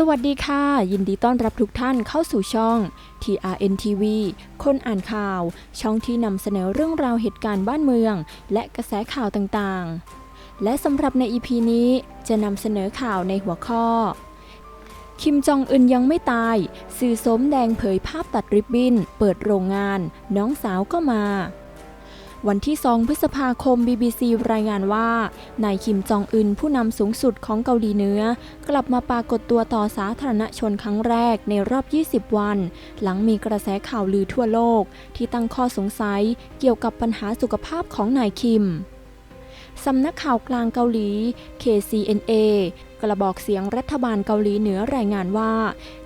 สวัสดีค่ะ ยินดีต้อนรับทุกท่านเข้าสู่ช่อง TRN TV คนอ่านข่าว ช่องที่นำเสนอเรื่องราวเหตุการณ์บ้านเมือง และกระแสข่าวต่างๆ และสำหรับใน EP นี้จะนำเสนอข่าวในหัวข้อ คิมจองอึนยังไม่ตาย สื่อสมแดงเผยภาพตัดริบบิ้น เปิดโรงงาน น้องสาวก็มา วันที่ 2 พฤษภาคม BBC รายงานว่า นายคิมจองอึนผู้นำสูงสุดของเกาหลีเหนือ กลับมาปรากฏตัวต่อสาธารณชนครั้งแรกในรอบ 20 วัน หลังมีกระแสข่าวลือทั่วโลก ที่ตั้งข้อสงสัยเกี่ยวกับปัญหาสุขภาพของนายคิม สำนักข่าวกลางเกาหลี KCNA กระบอกเสียงรัฐบาลเกาหลีเหนือรายงานว่า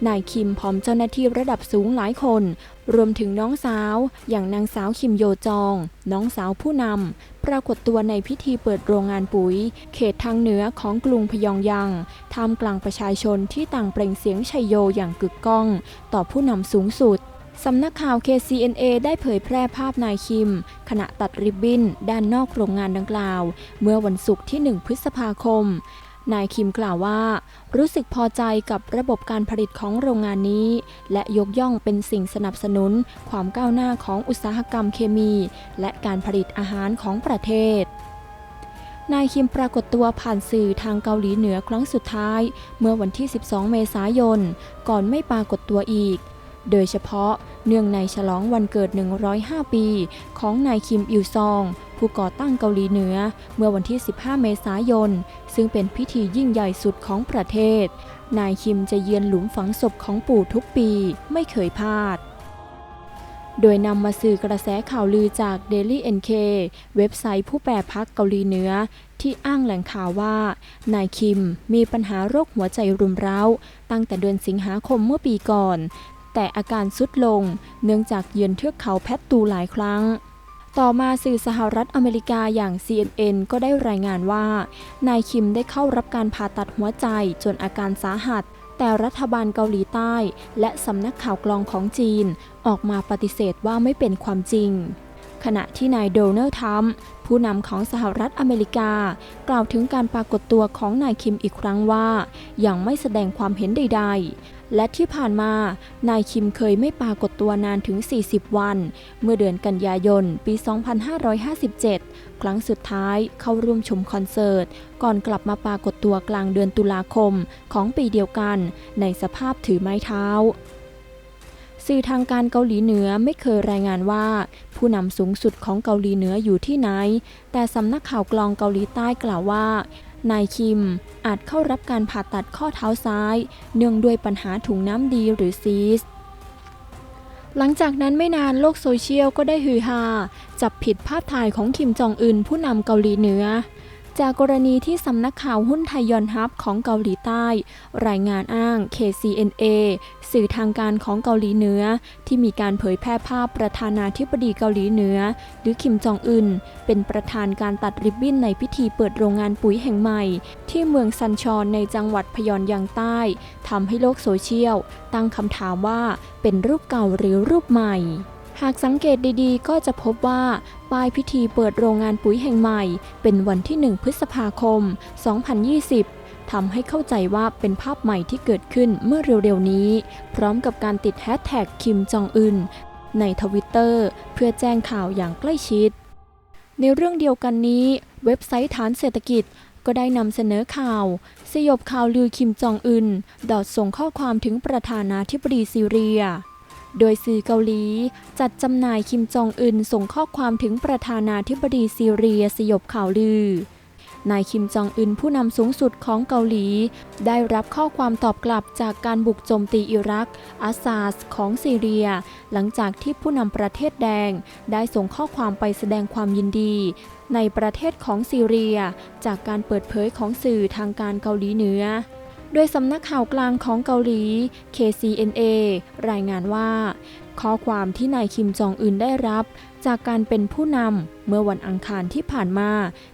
นายคิมพร้อมเจ้าหน้าที่ระดับสูงหลายคน รวมถึงน้องสาว อย่างนางสาวคิมโยจอง น้องสาวผู้นำ ปรากฏตัวในพิธีเปิดโรงงานปุ๋ย เขตทางเหนือของกรุงพยองยัง ท่ามกลางประชาชนที่ต่างเปล่งเสียงชัยโยอย่างกึกก้อง ต่อผู้นำสูงสุด สำนักข่าว KCNA ได้เผยแพร่ภาพนายคิม ขณะตัดริบบิ้นด้านนอกโรงงานดังกล่าว เมื่อวันศุกร์ที่ 1 พฤษภาคม นายคิมกล่าวว่า รู้สึกพอใจกับระบบการผลิตของโรงงานนี้ และยกย่องเป็นสิ่งสนับสนุน ความก้าวหน้าของอุตสาหกรรมเคมี และการผลิตอาหารของประเทศนายคิมปรากฏตัวผ่านสื่อทางเกาหลีเหนือครั้งสุดท้าย เมื่อวันที่ 12 เมษายน ก่อนไม่ปรากฏตัวอีก โดยเฉพาะ เนื่องในฉลองวันเกิด 105 ปี ของนายคิมอิลซอง ผู้ก่อตั้งเกาหลีเหนือ เมื่อวันที่ 15 เมษายน ซึ่งเป็นพิธียิ่งใหญ่สุดของประเทศ นายคิมจะเยือนหลุมฝังศพของปู่ทุกปีไม่เคยพลาดโดยนำมาสื่อกระแสข่าวลือจาก Daily NK เว็บไซต์ผู้แปรพักเกาหลีเหนือ ที่อ้างแหล่งข่าวว่า นายคิมมีปัญหาโรคหัวใจรุมเร้า ตั้งแต่เดือนสิงหาคมเมื่อปีก่อน แต่อาการสุดลง เนื่องจากเยือนเทือกเขาแพทตูหลายครั้ง ต่อมาสื่อสหรัฐอเมริกาอย่าง CNN ก็ได้รายงานว่า นายคิมได้เข้ารับการผ่าตัดหัวใจจนอาการสาหัส แต่รัฐบาลเกาหลีใต้ และสำนักข่าวกลองของจีน ออกมาปฏิเสธว่าไม่เป็นความจริงขณะที่นายโดนัลด์ทรัมป์ผู้นำของสหรัฐอเมริกา กล่าวถึงการปรากฏตัวของนายคิมอีกครั้งว่า ยังไม่แสดงความเห็นใด ๆ และที่ผ่านมา นายคิมเคยไม่ปรากฏตัวนานถึง 40 วัน เมื่อเดือนกันยายน ปี 2557 ครั้งสุดท้ายเข้าร่วมชมคอนเสิร์ต ก่อนกลับมาปรากฏตัวกลางเดือนตุลาคมของปีเดียวกัน ในสภาพถือไม้เท้าสื่อทางการเกาหลีเหนือไม่เคยรายงานว่า ผู้นำสูงสุดของเกาหลีเหนืออยู่ที่ไหน แต่สำนักข่าวกลองเกาหลีใต้กล่าวว่า นายคิมอาจเข้ารับการผ่าตัดข้อเท้าซ้าย เนื่องด้วยปัญหาถุงน้ำดีหรือซีสหลังจากนั้นไม่นานโลกโซเชียลก็ได้ฮือฮาจับผิดภาพถ่ายของคิมจองอึนผู้นำเกาหลีเหนือ จากกรณีที่สำนักข่าวหุ้นไทยยอนฮับของเกาหลีใต้ รายงานอ้าง KCNA สื่อทางการของเกาหลีเหนือ ที่มีการเผยแพร่ภาพประธานาธิบดีเกาหลีเหนือ หรือคิมจองอึนเป็นประธานการตัดริบบิ้นในพิธีเปิดโรงงานปุ๋ยแห่งใหม่ ที่เมืองซันชอนในจังหวัดพยอนยังใต้ทำให้โลกโซเชียล ตั้งคำถามว่าเป็นรูปเก่าหรือรูปใหม่ หากสังเกตดีๆ ก็จะพบว่าป้ายพิธีเปิดโรงงานปุ๋ยแห่งใหม่ เป็นวันที่ 1 พฤษภาคม 2020 ทำให้เข้าใจว่าเป็นภาพใหม่ที่เกิดขึ้นเมื่อเร็วๆนี้ พร้อมกับการติดแฮชแท็กคิมจองอึนในทวิตเตอร์เพื่อแจ้งข่าวอย่างใกล้ชิด ในเรื่องเดียวกันนี้ เว็บไซต์ฐานเศรษฐกิจก็ได้นำเสนอข่าว สยบข่าวลือคิมจองอึนดอดส่งข้อความถึงประธานาธิบดีซีเรีย โดยสื่อเกาหลี จัดจำหน่ายคิมจองอึนส่งข้อความถึงประธานาธิบดีซีเรียสยบข่าวลือนายคิมจองอึนผู้นำสูงสุดของเกาหลี ได้รับข้อความตอบกลับจากการบุกโจมตีอิรักอาซาสของซีเรีย หลังจากที่ผู้นำประเทศแดง ได้ส่งข้อความไปแสดงความยินดี ในประเทศของซีเรีย จากการเปิดเผยของสื่อทางการเกาหลีเหนือ โดยสำนักข่าวกลางของเกาหลี KCNA รายงานว่า ข้อความที่นายคิมจองอึนได้รับ จากการเป็นผู้นำเมื่อวันอังคารที่ผ่านมา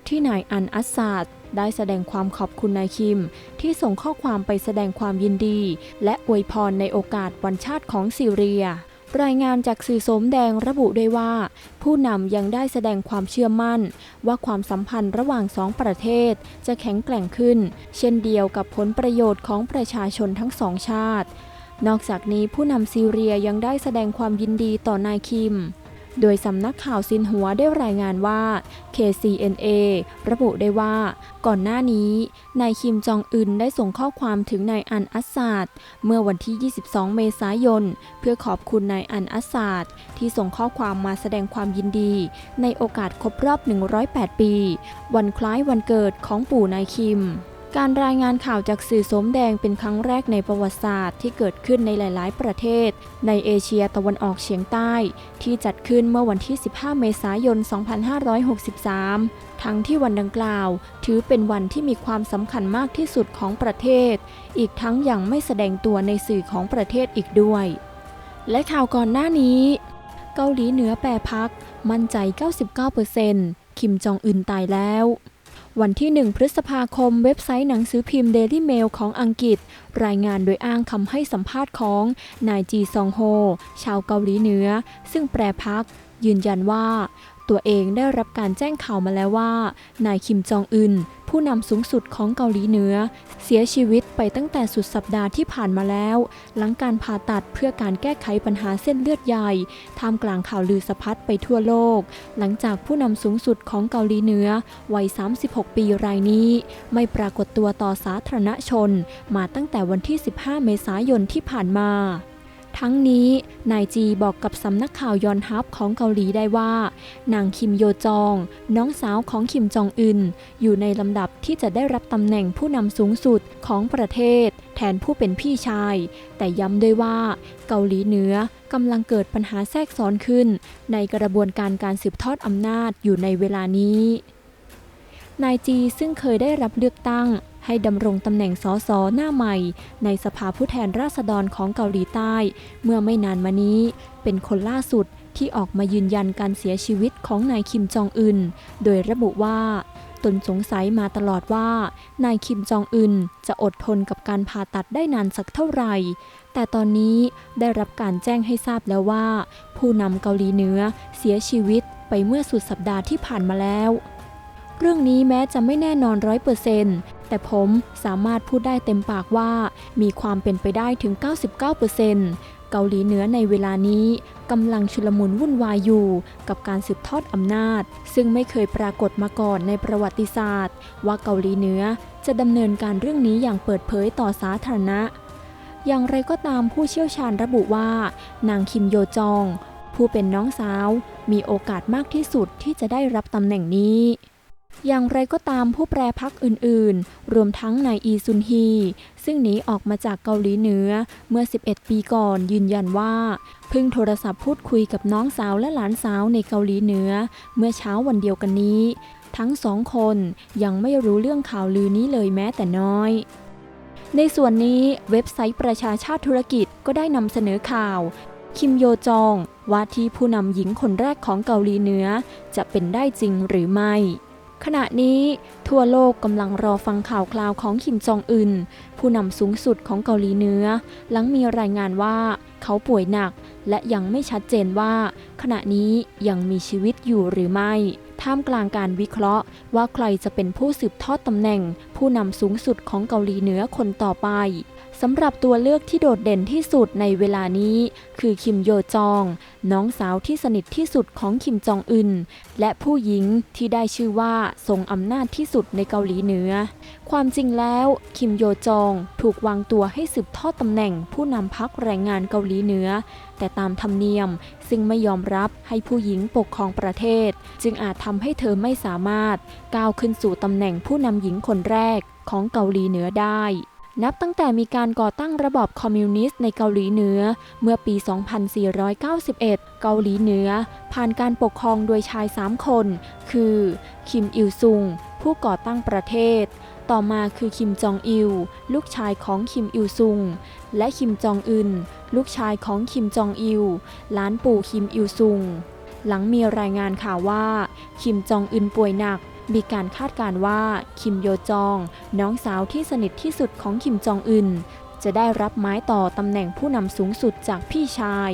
ที่นายอันอัสซาดได้แสดงความขอบคุณนายคิม ที่ส่งข้อความไปแสดงความยินดี และอวยพรในโอกาสวันชาติของซีเรีย รายงานจากสื่อสมแดงระบุด้วยว่า ผู้นำยังได้แสดงความเชื่อมั่น ว่าความสัมพันธ์ระหว่างสองประเทศจะแข็งแกร่งขึ้น เช่นเดียวกับผลประโยชน์ของประชาชนทั้งสองชาติ นอกจากนี้ผู้นำซีเรียยังได้แสดงความยินดีต่อนายคิม โดยสำนักข่าวซินหัวได้รายงานว่า KCNA ระบุได้ว่า ก่อนหน้านี้ นายคิมจองอึนได้ส่งข้อความถึงนายอันอัสซาดเมื่อวันที่ 22 เมษายน เพื่อขอบคุณนายอันอัสซาดที่ส่งข้อความมาแสดงความยินดี ในโอกาสครบรอบ 108 ปี วันคล้ายวันเกิดของปู่นายคิม การรายงานข่าวจากสื่อสมแดงเป็นครั้งแรกในประวัติศาสตร์ที่เกิดขึ้นในหลาย ๆ ประเทศ ในเอเชียตะวันออกเฉียงใต้ ที่จัดขึ้นเมื่อวันที่ 15 เมษายน 2563 ทั้งที่วันดังกล่าว ถือเป็นวันที่มีความสำคัญมากที่สุดของประเทศ อีกทั้งยังไม่แสดงตัวในสื่อของประเทศอีกด้วย และข่าวก่อนหน้านี้ เกาหลีเหนือแปรพัก มั่นใจ 99%คิมจองอึนตายแล้ว วันที่ 1 พฤษภาคมเว็บไซต์หนังสือพิมพ์ Daily Mail ของอังกฤษ รายงานโดยอ้างคำให้สัมภาษณ์ของนายจีซองโฮ ชาวเกาหลีเหนือ ซึ่งแปรพัก ยืนยันว่า ตัวเองได้รับการแจ้งข่าวมาแล้วว่า นายคิมจองอึน ผู้นำสูงสุดของเกาหลีเหนือ เสียชีวิตไปตั้งแต่สุดสัปดาห์ที่ผ่านมาแล้ว หลังการผ่าตัดเพื่อการแก้ไขปัญหาเส้นเลือดใหญ่ท่ามกลางข่าวลือสะพัดไปทั่วโลก หลังจากผู้นำสูงสุดของเกาหลีเหนือวัย 36 ปีรายนี้ ไม่ปรากฏตัวต่อสาธารณชน มาตั้งแต่วันที่ 15 เมษายนที่ผ่านมา ทั้งนี้นายจีบอกกับสำนักข่าวยอนฮับของเกาหลีได้ว่า นางคิมโยจอง น้องสาวของคิมจองอึน อยู่ในลำดับที่จะได้รับตำแหน่งผู้นำสูงสุดของประเทศ แทนผู้เป็นพี่ชาย แต่ย้ำด้วยว่าเกาหลีเหนือกำลังเกิดปัญหาแทรกซ้อนขึ้น ในกระบวนการการสืบทอดอำนาจอยู่ในเวลานี้นายจีซึ่งเคยได้รับเลือกตั้ง ให้ดำรงตำแหน่งสสหน้าใหม่ ในสภาผู้แทนราษฎรของเกาหลีใต้ เมื่อไม่นานมานี้ เป็นคนล่าสุดที่ออกมายืนยันการเสียชีวิตของนายคิมจองอึน โดยระบุว่า ตนสงสัยมาตลอดว่า นายคิมจองอึนจะอดทนกับการผ่าตัดได้นานสักเท่าไหร่ แต่ตอนนี้ได้รับการแจ้งให้ทราบแล้วว่า ผู้นำเกาหลีเหนือเสียชีวิตไปเมื่อสุดสัปดาห์ที่ผ่านมาแล้ว เรื่องนี้แม้จะไม่แน่นอนร้อยเปอร์เซนต์แต่ผมสามารถพูดได้เต็มปากว่า มีความเป็นไปได้ถึง 99%เกาหลีเหนือในเวลานี้กำลังชุลมุนวุ่นวายอยู่ กับการสืบทอดอำนาจ ซึ่งไม่เคยปรากฏมาก่อนในประวัติศาสตร์ ว่าเกาหลีเหนือจะดำเนินการเรื่องนี้อย่างเปิดเผยต่อสาธารณะ อย่างไรก็ตามผู้เชี่ยวชาญระบุว่า นางคิมโยจอง ผู้เป็นน้องสาว มีโอกาสมากที่สุดที่จะได้รับตำแหน่งนี้ อย่างไรก็ตามผู้แปรพักอื่นๆ รวมทั้งนายอีซุนฮี ซึ่งหนีออกมาจากเกาหลีเหนือเมื่อ 11 ปีก่อนยืนยันว่า เพิ่งโทรศัพท์พูดคุยกับน้องสาวและหลานสาวในเกาหลีเหนือ เมื่อเช้าวันเดียวกันนี้ ทั้งสองคนยังไม่รู้เรื่องข่าวลือนี้เลยแม้แต่น้อยในส่วนนี้เว็บไซต์ประชาชาติธุรกิจก็ได้นำเสนอข่าว คิมโยจองว่าที่ผู้นำหญิงคนแรกของเกาหลีเหนือ จะเป็นได้จริงหรือไม่ ขณะนี้ทั่วโลกกำลังรอฟังข่าวคราวของคิมจองอึนผู้นำสูงสุดของเกาหลีเหนือ หลังมีรายงานว่าเขาป่วยหนัก และยังไม่ชัดเจนว่า ขณะนี้ยังมีชีวิตอยู่หรือไม่ ท่ามกลางการวิเคราะห์ ว่าใครจะเป็นผู้สืบทอดตำแหน่ง ผู้นำสูงสุดของเกาหลีเหนือคนต่อไป สำหรับตัวเลือกที่โดดเด่นที่สุดในเวลานี้ คือคิมโยจอง น้องสาวที่สนิทที่สุดของคิมจองอึน และผู้หญิงที่ได้ชื่อว่าทรงอำนาจที่สุดในเกาหลีเหนือ ความจริงแล้ว คิมโยจองถูกวางตัวให้สืบทอดตำแหน่งผู้นำพักแรงงานเกาหลีเหนือ แต่ตามธรรมเนียมซึ่งไม่ยอมรับให้ผู้หญิงปกครองประเทศ จึงอาจทำให้เธอไม่สามารถก้าวขึ้นสู่ตำแหน่งผู้นำหญิงคนแรกของเกาหลีเหนือได้ นับตั้งแต่มีการก่อตั้งระบอบคอมมิวนิสต์ในเกาหลีเหนือ เมื่อปี 2491 เกาหลีเหนือ ผ่านการปกครองโดยชาย 3 คน คือ คิมอิลซุง ผู้ก่อตั้งประเทศ ต่อมาคือคิมจองอิล ลูกชายของคิมอิลซุง และคิมจองอึน ลูกชายของคิมจองอิล ล้านปู่คิมอิลซุง หลังมีรายงานข่าวว่า คิมจองอึนป่วยหนัก มีการคาดการ์ว่าคิมโยจอง น้องสาวที่สนิทที่สุดของคิมจองอึนจะได้รับไม้ต่อตำแหน่งผู้นำสูงสุดจากพี่ชาย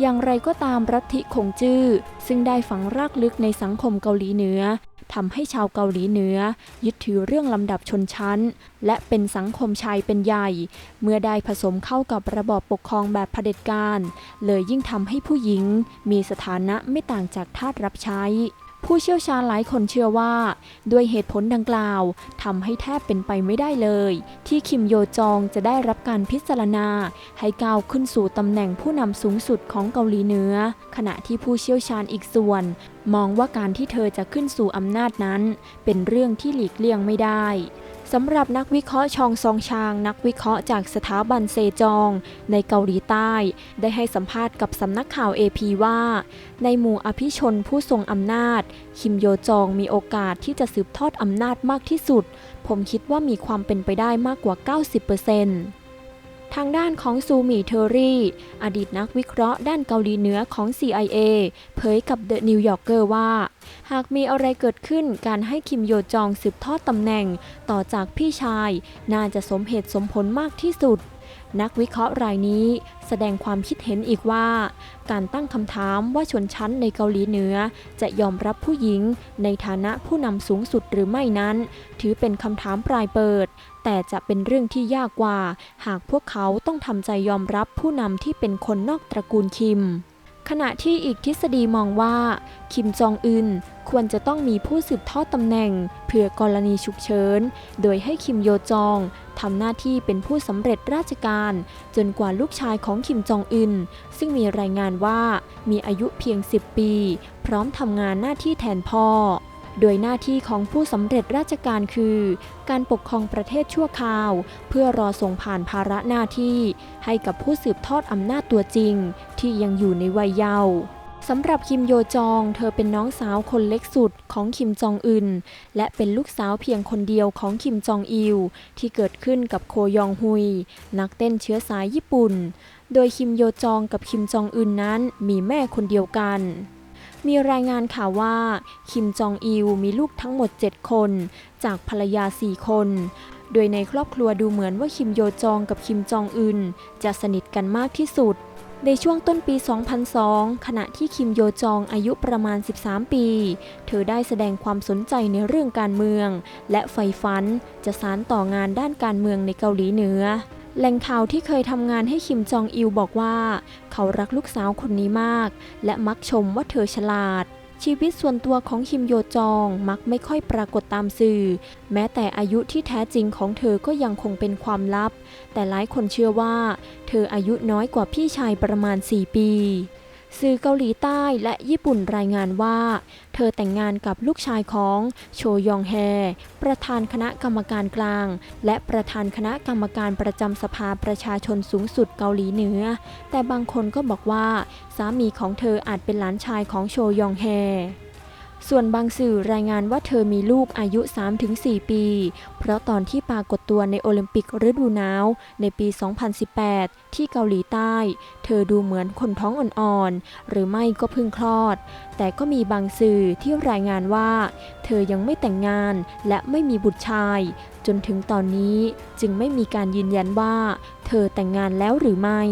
อย่างไรก็ตามรัฐิคงจื้อ ซึ่งได้ฝังรากลึกในสังคมเกาหลีเหนือทำให้ชาวเกาหลีเหนือ ยึดถือเรื่องลำดับชนชั้น และเป็นสังคมชายเป็นใหญ่ เมื่อได้ผสมเข้ากับระบอบปกครองแบบเผด็จการ เลยยิ่งทำให้ผู้หญิงมีสถานะไม่ต่างจากทาสรับใช้ ผู้เชี่ยวชาญหลายคนเชื่อว่า ด้วยเหตุผลดังกล่าวทำให้แทบเป็นไปไม่ได้เลย ที่คิมโยจองจะได้รับการพิจารณา ให้ก้าวขึ้นสู่ตำแหน่งผู้นำสูงสุดของเกาหลีเหนือ ขณะที่ผู้เชี่ยวชาญอีกส่วน มองว่าการที่เธอจะขึ้นสู่อำนาจนั้น เป็นเรื่องที่หลีกเลี่ยงไม่ได้ สำหรับนักวิเคราะห์ชองซองชาง นักวิเคราะห์จากสถาบันเซจอง ในเกาหลีใต้ ได้ให้สัมภาษณ์กับสำนักข่าว AP ว่า ในหมู่อภิชนผู้ทรงอำนาจ คิมโยจองมีโอกาสที่จะสืบทอดอำนาจมากที่สุด ผมคิดว่ามีความเป็นไปได้มากกว่า 90% ทางด้านของซูมีเทอรี่ อดีตนักวิเคราะห์ด้านเกาหลีเหนือของ CIA เผยกับ The New Yorker ว่า หากมีอะไรเกิดขึ้นการให้คิมโยจองสืบทอดตำแหน่ง ต่อจากพี่ชาย น่าจะสมเหตุสมผลมากที่สุด นักวิเคราะห์รายนี้แสดงความคิดเห็นอีกว่า การตั้งคำถามว่าชนชั้นในเกาหลีเหนือ จะยอมรับผู้หญิงในฐานะผู้นำสูงสุดหรือไม่นั้น ถือเป็นคำถามปลายเปิด แต่จะเป็นเรื่องที่ยากกว่า หากพวกเขาต้องทำใจยอมรับผู้นำที่เป็นคนนอกตระกูลคิม ขณะที่อีกทฤษฎีมองว่า คิมจองอึนควรจะต้องมีผู้สืบทอดตำแหน่ง เพื่อกรณีฉุกเฉิน โดยให้คิมโยจองทำหน้าที่เป็นผู้สำเร็จราชการ จนกว่าลูกชายของคิมจองอึน ซึ่งมีรายงานว่ามีอายุเพียง 10 ปี พร้อมทำงานหน้าที่แทนพ่อ โดยหน้าที่ของผู้สำเร็จราชการคือ การปกครองประเทศชั่วคราว เพื่อรอส่งผ่านภาระหน้าที่ ให้กับผู้สืบทอดอำนาจตัวจริง ที่ยังอยู่ในวัยเยาว์สำหรับคิมโยจอง เธอเป็นน้องสาวคนเล็กสุดของคิมจองอึน และเป็นลูกสาวเพียงคนเดียวของคิมจองอิล ที่เกิดขึ้นกับโคยองฮุย นักเต้นเชื้อสายญี่ปุ่น โดยคิมโยจองกับคิมจองอึนนั้นมีแม่คนเดียวกัน มีรายงานข่าวว่า คิมจองอิลมีลูกทั้งหมด 7 คน จากภรรยา 4 คน โดยในครอบครัวดูเหมือนว่าคิมโยจองกับคิมจองอึนจะสนิทกันมากที่สุด ในช่วงต้นปี 2002 ขณะที่คิมโยจองอายุประมาณ 13 ปี เธอได้แสดงความสนใจในเรื่องการเมือง และใฝ่ฝันจะสานต่องานด้านการเมืองในเกาหลีเหนือ แหล่งข่าวที่เคยทำงานให้คิมจองอิลบอกว่า เขารักลูกสาวคนนี้มาก และมักชมว่าเธอฉลาด ชีวิตส่วนตัวของคิมโยจองมักไม่ค่อยปรากฏตามสื่อ แม้แต่อายุที่แท้จริงของเธอก็ยังคงเป็นความลับ แต่หลายคนเชื่อว่า เธออายุน้อยกว่าพี่ชายประมาณ 4 ปี สื่อเกาหลีใต้และญี่ปุ่นรายงานว่า เธอแต่งงานกับลูกชายของโชยองแฮ ประธานคณะกรรมการกลาง และประธานคณะกรรมการประจำสภาประชาชนสูงสุดเกาหลีเหนือ แต่บางคนก็บอกว่า สามีของเธออาจเป็นหลานชายของโชยองแฮ ส่วนบางสื่อรายงานว่าเธอมีลูกอายุ 3-4 ปี เพราะตอนที่ปรากฏตัวในโอลิมปิกฤดูหนาว ในปี 2018 ที่เกาหลีใต้ เธอดูเหมือนคนท้องอ่อนๆ หรือไม่ก็เพิ่งคลอด แต่ก็มีบางสื่อที่รายงานว่า เธอยังไม่แต่งงานและไม่มีบุตรชาย จนถึงตอนนี้จึงไม่มีการยืนยันว่า เธอแต่งงานแล้วหรือไม่